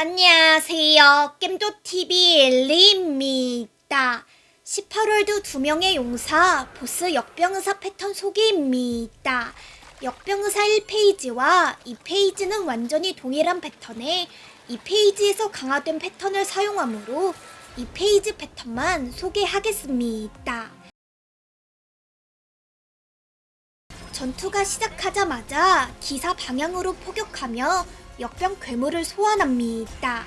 안녕하세요. 겜조TV 엘리입니다. 18월도 두 명의 용사 보스 역병의사 패턴 소개입니다. 역병의사 1페이지와 2페이지는 완전히 동일한 패턴에 2페이지에서 강화된 패턴을 사용하므로 2페이지 패턴만 소개하겠습니다. 전투가 시작하자마자 기사 방향으로 포격하며 역병 괴물을 소환합니다.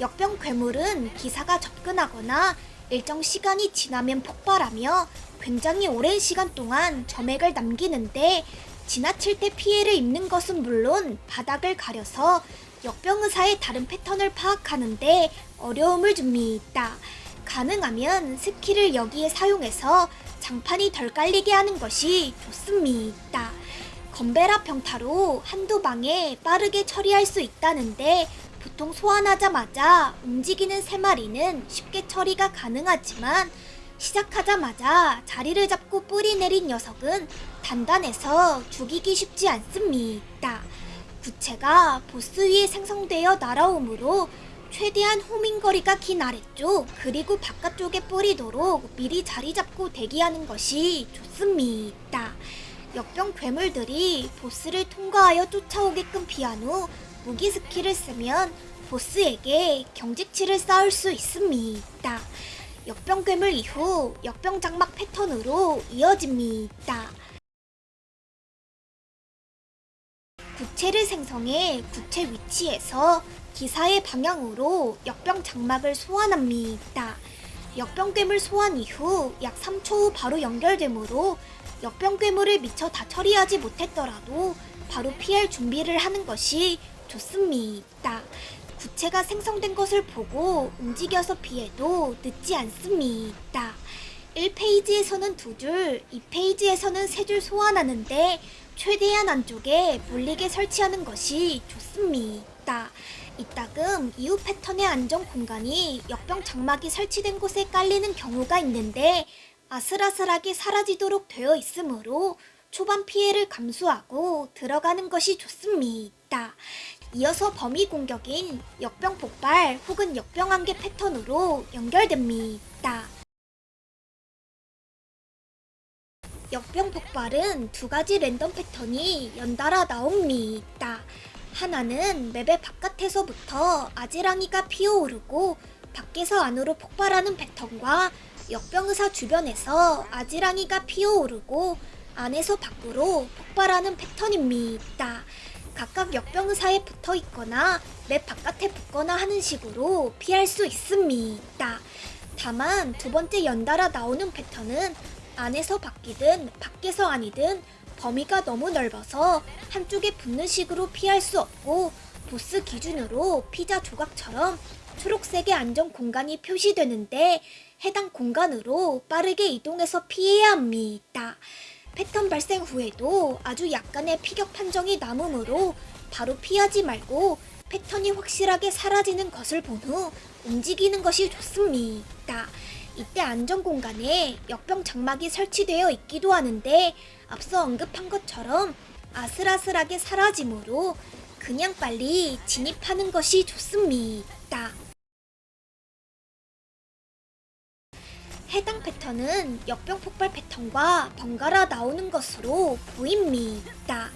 역병 괴물은 기사가 접근하거나 일정 시간이 지나면 폭발하며 굉장히 오랜 시간 동안 점액을 남기는데 지나칠 때 피해를 입는 것은 물론 바닥을 가려서 역병 의사의 다른 패턴을 파악하는데 어려움을 줍니다. 가능하면 스킬을 여기에 사용해서 장판이 덜 깔리게 하는 것이 좋습니다. 건베라 평타로 한두 방에 빠르게 처리할 수 있다는데 보통 소환하자마자 움직이는 세 마리는 쉽게 처리가 가능하지만 시작하자마자 자리를 잡고 뿌리 내린 녀석은 단단해서 죽이기 쉽지 않습니다. 구체가 보스 위에 생성되어 날아오므로 최대한 호밍거리가 긴 아래쪽 그리고 바깥쪽에 뿌리도록 미리 자리 잡고 대기하는 것이 좋습니다. 역병 괴물들이 보스를 통과하여 쫓아오게끔 피한 후 무기 스킬을 쓰면 보스에게 경직치를 쌓을 수 있습니다. 역병 괴물 이후 역병 장막 패턴으로 이어집니다. 구체를 생성해 구체 위치에서 기사의 방향으로 역병 장막을 소환합니다. 역병 괴물 소환 이후 약 3초 후 바로 연결되므로 역병 괴물을 미처 다 처리하지 못했더라도 바로 피할 준비를 하는 것이 좋습니다. 구체가 생성된 것을 보고 움직여서 피해도 늦지 않습니다. 1페이지에서는 두 줄, 2페이지에서는 세 줄 소환하는데 최대한 안쪽에 몰리게 설치하는 것이 좋습니다. 이따금 이후 패턴의 안정 공간이 역병 장막이 설치된 곳에 깔리는 경우가 있는데 아슬아슬하게 사라지도록 되어 있으므로 초반 피해를 감수하고 들어가는 것이 좋습니다. 이어서 범위 공격인 역병 폭발 혹은 역병 한계 패턴으로 연결됩니다. 역병 폭발은 두 가지 랜덤 패턴이 연달아 나옵니다. 하나는 맵의 바깥에서부터 아지랑이가 피어오르고 밖에서 안으로 폭발하는 패턴과 역병의사 주변에서 아지랑이가 피어오르고 안에서 밖으로 폭발하는 패턴입니다. 각각 역병의사에 붙어 있거나 맵 바깥에 붙거나 하는 식으로 피할 수 있습니다. 다만 두 번째 연달아 나오는 패턴은 안에서 바뀌든 밖에서 아니든 범위가 너무 넓어서 한쪽에 붙는 식으로 피할 수 없고 보스 기준으로 피자 조각처럼 초록색의 안전 공간이 표시되는데 해당 공간으로 빠르게 이동해서 피해야 합니다. 패턴 발생 후에도 아주 약간의 피격 판정이 남으므로 바로 피하지 말고 패턴이 확실하게 사라지는 것을 본 후 움직이는 것이 좋습니다. 이때 안전 공간에 역병 장막이 설치되어 있기도 하는데 앞서 언급한 것처럼 아슬아슬하게 사라지므로 그냥 빨리 진입하는 것이 좋습니다. 해당 패턴은 역병 폭발 패턴과 번갈아 나오는 것으로 보입니다.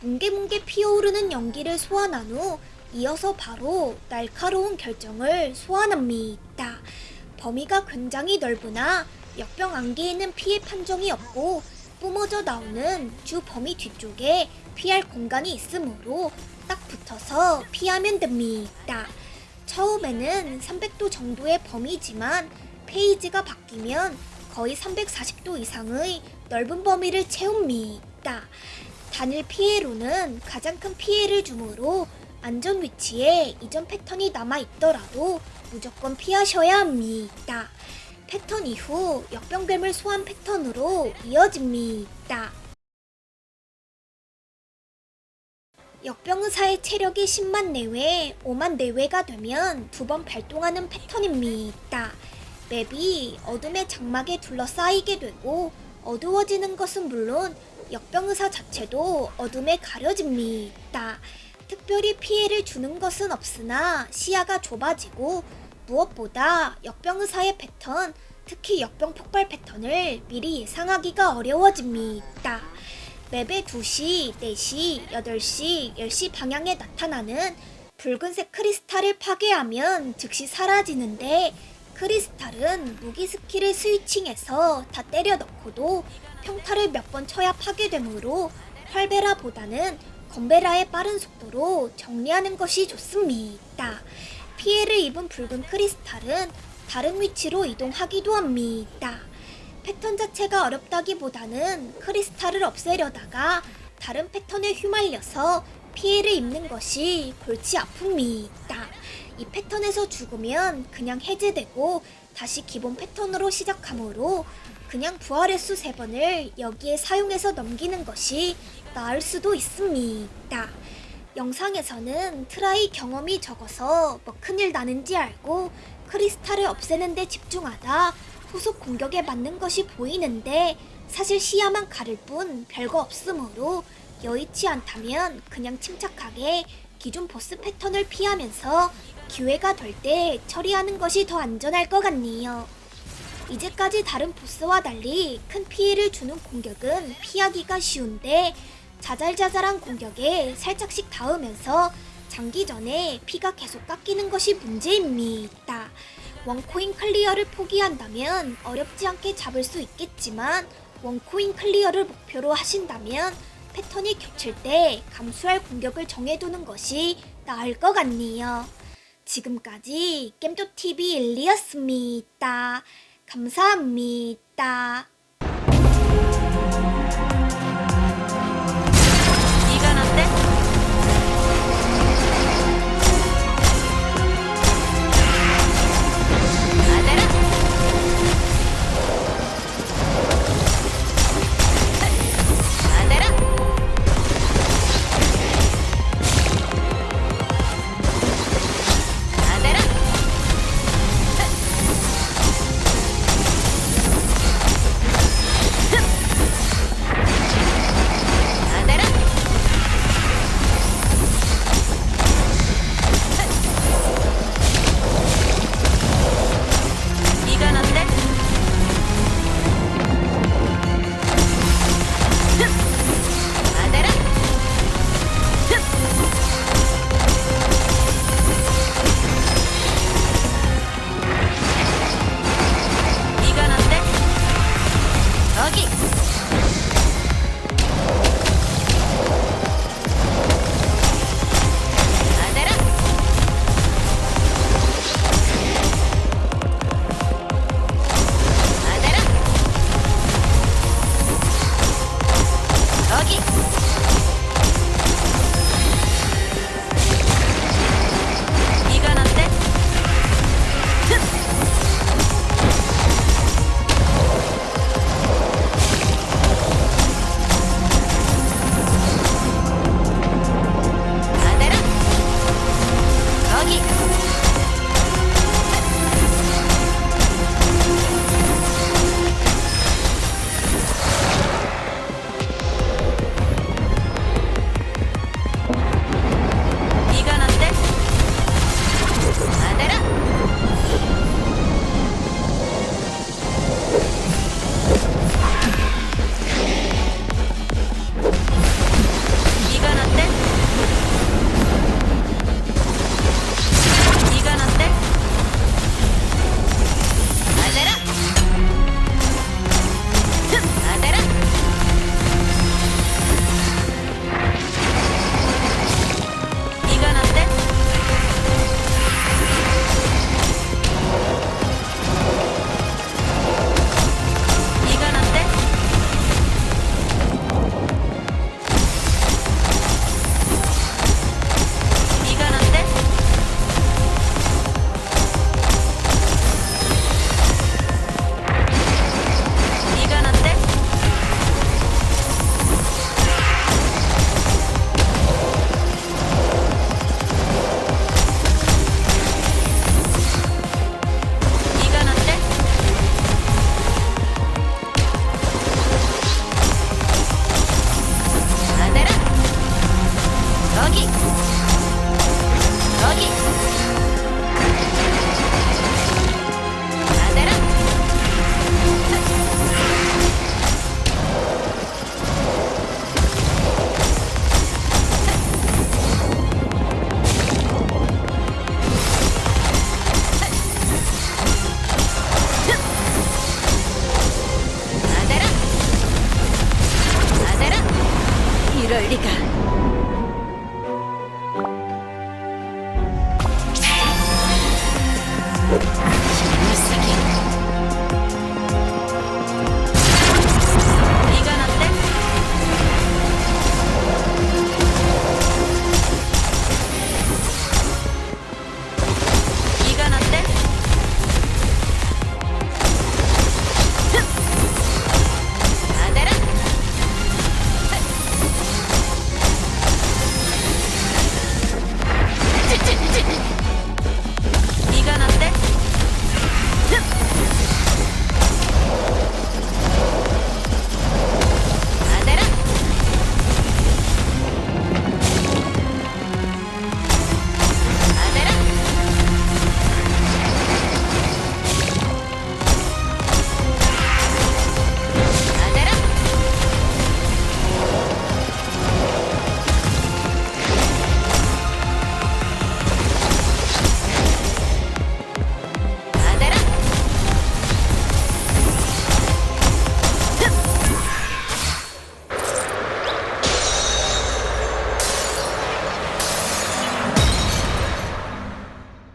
뭉게뭉게 피어오르는 연기를 소환한 후 이어서 바로 날카로운 결정을 소환합니다. 범위가 굉장히 넓으나 역병 안개에는 피해 판정이 없고 뿜어져 나오는 주 범위 뒤쪽에 피할 공간이 있으므로 딱 붙어서 피하면 됩니다. 처음에는 300도 정도의 범위지만 페이지가 바뀌면 거의 340도 이상의 넓은 범위를 채웁니다. 단일 피해로는 가장 큰 피해를 주므로 안전 위치에 이전 패턴이 남아 있더라도 무조건 피하셔야 합니다. 패턴 이후 역병괴물 소환 패턴으로 이어집니다. 역병의사의 체력이 10만 내외, 5만 내외가 되면 두 번 발동하는 패턴입니다. 맵이 어둠의 장막에 둘러싸이게 되고 어두워지는 것은 물론 역병의사 자체도 어둠에 가려집니다. 특별히 피해를 주는 것은 없으나 시야가 좁아지고 무엇보다 역병의사의 패턴, 특히 역병 폭발 패턴을 미리 예상하기가 어려워집니다. 맵의 2시, 4시, 8시, 10시 방향에 나타나는 붉은색 크리스탈을 파괴하면 즉시 사라지는데 크리스탈은 무기 스킬을 스위칭해서 다 때려 넣고도 평타를 몇 번 쳐야 파괴되므로 활베라보다는 건베라의 빠른 속도로 정리하는 것이 좋습니다. 피해를 입은 붉은 크리스탈은 다른 위치로 이동하기도 합니다. 패턴 자체가 어렵다기보다는 크리스탈을 없애려다가 다른 패턴에 휘말려서 피해를 입는 것이 골치 아픕니다. 이 패턴에서 죽으면 그냥 해제되고 다시 기본 패턴으로 시작하므로 그냥 부활의 수 3번을 여기에 사용해서 넘기는 것이 나을 수도 있습니다. 영상에서는 트라이 경험이 적어서 뭐 큰일 나는지 알고 크리스탈을 없애는데 집중하다 후속 공격에 맞는 것이 보이는데 사실 시야만 가릴 뿐 별거 없으므로 여의치 않다면 그냥 침착하게 기존 보스 패턴을 피하면서 기회가 될 때 처리하는 것이 더 안전할 것 같네요. 이제까지 다른 보스와 달리 큰 피해를 주는 공격은 피하기가 쉬운데 자잘자잘한 공격에 살짝씩 닿으면서 장기 전에 피가 계속 깎이는 것이 문제입니다. 원코인 클리어를 포기한다면 어렵지 않게 잡을 수 있겠지만 원코인 클리어를 목표로 하신다면 패턴이 겹칠 때 감수할 공격을 정해두는 것이 나을 것 같네요. 지금까지 겜조TV 일리였습니다. 감사합니다.